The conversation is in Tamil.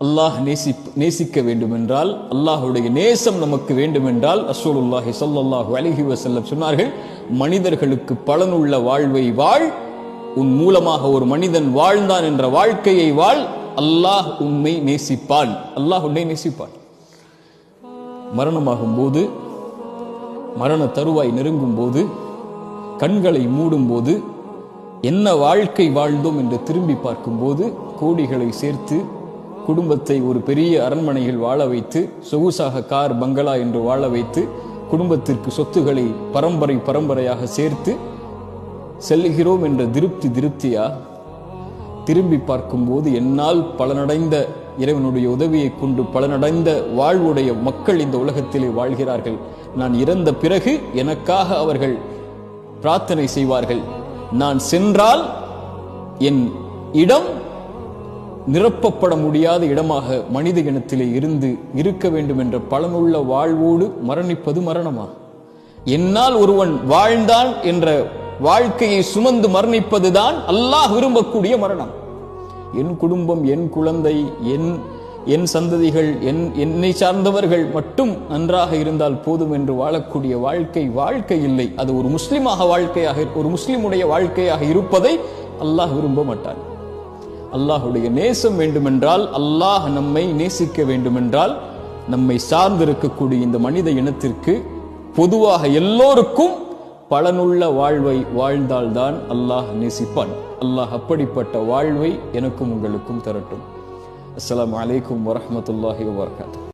அல்லாஹ் நேசி நேசிக்க வேண்டுமென்றால் அல்லாஹுடைய நேசம் நமக்கு வேண்டுமென்றால் அசோலுல்லாஹி சல்லாஹு அலஹி வசல்லம் சொன்னார்கள் மனிதர்களுக்கு பலனுள்ள வாழ்வை வாழ் உன் மூலமாக ஒரு மனிதன் வாழ்ந்தான் என்ற வாழ்க்கையை வாழ் அல்லாஹ் உண்மை நேசிப்பான். அல்லாஹ் உன்னை நேசிப்பான். மரணமாகும் போது மரண தருவாய் நெருங்கும் போது கண்களை மூடும் போது என்ன வாழ்க்கை வாழ்ந்தோம் என்று திரும்பி பார்க்கும்போது கோடிகளை சேர்த்து குடும்பத்தை ஒரு பெரிய அரண்மனையில் வாழ வைத்து சொகுசாக கார் பங்களா என்று வாழ வைத்து குடும்பத்திற்கு சொத்துக்களை பரம்பரை பரம்பரையாக சேர்த்து செல்கிறோம் என்ற திருப்தி திருப்தியா? திரும்பி பார்க்கும்போது என்னால் பலனடைந்த இறைவனுடைய உதவியை கொண்டு பலனடைந்த வாழ்வுடைய மக்கள் இந்த உலகத்திலே வாழ்கிறார்கள். நான் இறந்த பிறகு எனக்காக அவர்கள் பிரார்த்தனை செய்வார்கள். நான் சென்றால் என் இடம் நிரப்பப்பட முடியாத இடமாக மனித இனத்திலே இருந்து இருக்க வேண்டும் என்ற பலனுள்ள வாழ்வோடு மரணிப்பது மரணமா? என்னால் ஒருவன் வாழ்ந்தான் என்ற வாழ்க்கையை சுமந்து மரணிப்பதுதான் அல்லாஹ் விரும்பக்கூடிய மரணம். என் குடும்பம் என் குழந்தை என் என் சந்ததிகள் என் என்னை சார்ந்தவர்கள் மட்டும் நன்றாக இருந்தால் போதும் என்று வாழக்கூடிய வாழ்க்கை வாழ்க்கை இல்லை. அது ஒரு முஸ்லிமாக வாழ்க்கையாக ஒரு முஸ்லிமுடைய வாழ்க்கையாக இருப்பதை அல்லாஹ் விரும்ப மாட்டான். அல்லாஹுடைய நேசம் வேண்டுமென்றால் அல்லாஹ் நம்மை நேசிக்க வேண்டுமென்றால் நம்மை சார்ந்திருக்கக்கூடிய இந்த மனித இனத்திற்கு பொதுவாக எல்லோருக்கும் பலனுள்ள வாழ்வை வாழ்ந்தால்தான் அல்லாஹ் நேசிப்பான். அல்லாஹ் அப்படிப்பட்ட வாழ்வை எனக்கும் உங்களுக்கும் தரட்டும். அஸ்லாம் அலைக்கும் வரமத்துல்லாஹி வபரகாத்துஹு